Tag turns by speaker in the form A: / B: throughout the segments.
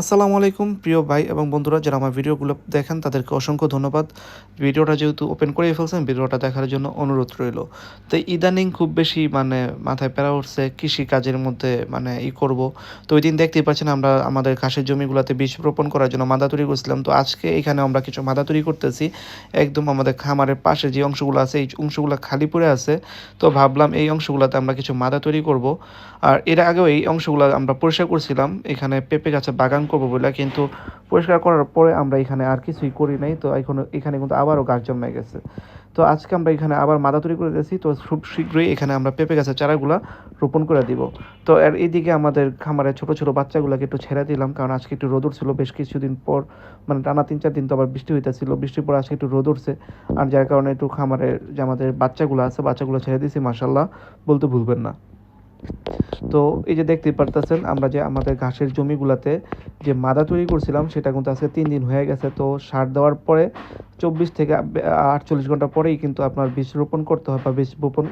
A: আসসালামু আলাইকুম, প্রিয় ভাই এবং বন্ধুরা, যারা আমার ভিডিওগুলো দেখেন, তাদেরকে অসংখ্য ধন্যবাদ। ভিডিওটা যেহেতু ওপেন করে ফেলছেন, ভিডিওটা দেখার জন্য অনুরোধ রইল। তো ইদানিং খুব বেশি মানে মাথায় প্যারা উঠছে কৃষি কাজের মধ্যে মানে ই করব। তো ওই দিন দেখতেই পাচ্ছেন আমরা, আমাদের ঘাসের জমিগুলোতে বীজ রোপণ করার জন্য মাদা তৈরি করছিলাম। তো আজকে এখানে আমরা কিছু মাদা তৈরি করতেছি। একদম আমাদের খামারের পাশে যে অংশগুলো আছে, এই অংশগুলো খালি পড়ে আছে। তো ভাবলাম এই অংশগুলোতে আমরা কিছু মাদা তৈরি করব। আর এর আগেও এই অংশগুলো আমরা পরিষ্কার করছিলাম। এখানে পেঁপে গাছের বাগান করব বলে, কিন্তু পরিষ্কার করার পরে আমরা এখানে আর কিছুই করি নাই। তো এখন এখানে কিন্তু আবারও গাছ জন্মে গেছে। তো আজকে আমরা এখানে আবার মাদা তৈরি করে দিয়েছি। তো খুব শীঘ্রই এখানে আমরা পেঁপে গাছের চারাগুলা রোপণ করে দিব। তো এর এইদিকে আমাদের খামারে ছোট ছোট বাচ্চাগুলোকে একটু ছেড়ে দিলাম, কারণ আজকে একটু রোদ উঠছিল বেশ কিছুদিন পর। মানে টানা তিন, চার দিন তো আবার বৃষ্টি হইতেছিল। বৃষ্টির পর আজকে একটু রোদ উঠছে। আর যার কারণে একটু খামারের যে আমাদের বাচ্চাগুলো আছে, বাচ্চাগুলো ছেড়ে দিয়েছি মাসাল্লাহ বলতে ভুলবেন না। তো এই যে দেখতে পারতেছেন, আমরা যে আমাদের ঘাসের জমিগুলাতে যে মাদা তৈরি করছিলাম, সেটা কিন্তু আজকে তিন দিন হয়ে গেছে। তো সার দেওয়ার পরে চব্বিশ থেকে আটচল্লিশ ঘণ্টা পরেই কিন্তু আপনার বীজ রোপণ করতে হয় বা বীজ রোপণ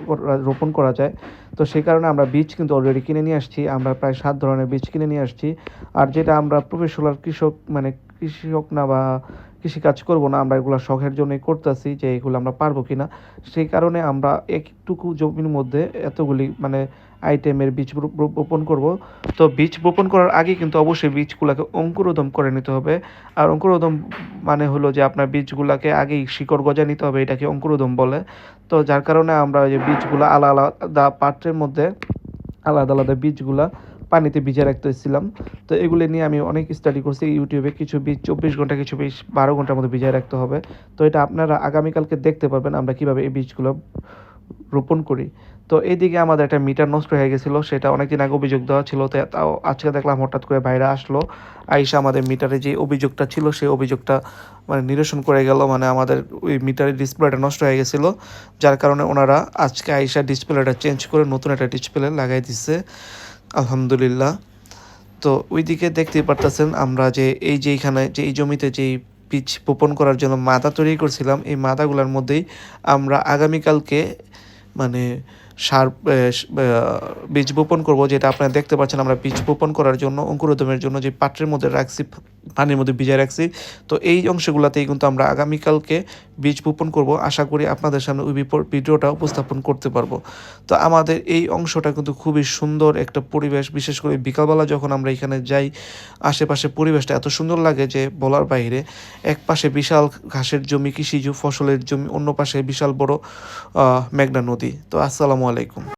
A: রোপণ করা যায়। তো সেই কারণে আমরা বীজ কিন্তু অলরেডি কিনে নিয়ে আসছি, আমরা প্রায় সাত ধরনের বীজ কিনে নিয়ে আসছি। আর যেটা আমরা প্রফেশনাল কৃষক মানে কৃষক না বা কৃষিকাজ করব না, আমরা এগুলো শখের জন্যই করতেছি যে এগুলো আমরা পারব কি না সেই কারণে আমরা একটুকু জমির মধ্যে এতগুলি মানে আইটেমের বীজ বপন করব। তো বীজ বপন করার আগে কিন্তু অবশ্যই বীজগুলোকে অঙ্কুরোদম করে নিতে হবে। আর অঙ্কুরোদম মানে হলো যে আপনার বীজগুলোকে আগেই শিকড় গজা নিতে হবে, এটাকে অঙ্কুরোদম বলে। তো যার কারণে আমরা যে বীজগুলো আলাদা আলাদা পাত্রের মধ্যে আলাদা আলাদা বীজগুলা পানিতে ভিজে রাখতেছিলাম তো এগুলো নিয়ে আমি অনেক স্টাডি করছি ইউটিউবে। কিছু বীজ চব্বিশ ঘণ্টা, কিছু বীজ বারো ঘণ্টার মধ্যে ভিজায় রাখতে হবে। তো এটা আপনারা আগামীকালকে দেখতে পারবেন আমরা কীভাবে এই বীজগুলো রোপণ করি। তো এইদিকে আমাদের একটা মিটার নষ্ট হয়ে গেছিল, সেটা অনেকদিন আগে অভিযোগ দেওয়া ছিল তাও আজকে দেখলাম হঠাৎ করে বাইরে আসলো, আইসা আমাদের মিটারে যে অভিযোগটা ছিল, সেই অভিযোগটা মানে নিরসন করে গেল মানে আমাদের ওই মিটারের ডিসপ্লেটা নষ্ট হয়ে গেছিল। যার কারণে ওনারা আজকে আইসা ডিসপ্লেটা চেঞ্জ করে নতুন একটা ডিসপ্লে লাগাই দিচ্ছে আলহামদুলিল্লাহ। তো ওইদিকে দেখতে পারতেছেন আমরা যে এই যে এইখানে যে এই জমিতে যেই বীজ বোপন করার জন্য মাদা তৈরি করছিলাম, এই মাদাগুলোর মধ্যেই আমরা আগামীকালকে মানে সার বীজ বপন করব, যেটা আপনারা দেখতে পাচ্ছেন আমরা বীজ বপন করার জন্য অঙ্কুরোদমের জন্য যে পাত্রের মধ্যে রাখছি, পানির মধ্যে ভিজায় রাখছি। তো এই অংশগুলোতেই কিন্তু আমরা আগামীকালকে বীজ বপন করব। আশা করি আপনাদের সামনে ওই ভিডিওটা উপস্থাপন করতে পারব। তো আমাদের এই অংশটা কিন্তু খুবই সুন্দর একটা পরিবেশ, বিশেষ করে বিকালবেলা যখন আমরা এখানে যাই, আশেপাশে পরিবেশটা এত সুন্দর লাগে যে বলার বাইরে, এক পাশে বিশাল ঘাসের জমি, কৃষিজ ফসলের জমি, অন্য পাশে বিশাল বড় মেঘনা নদী। তো আসসালামু আলাইকুম